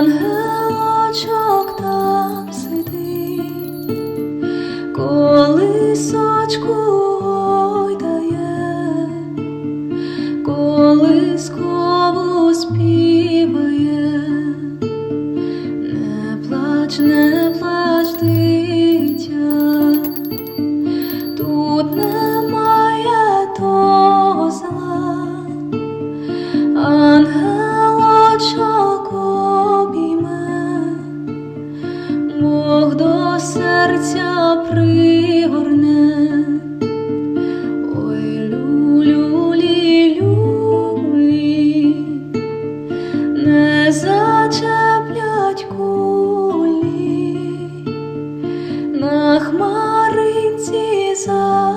Ангелочок там сидить, коли сочку гойдає, коли скову не плач, не плач ти. ангелочок обійме, Бог до серця пригорне, ой люлюлі люби, не зачеплять кулі на хмаринці за.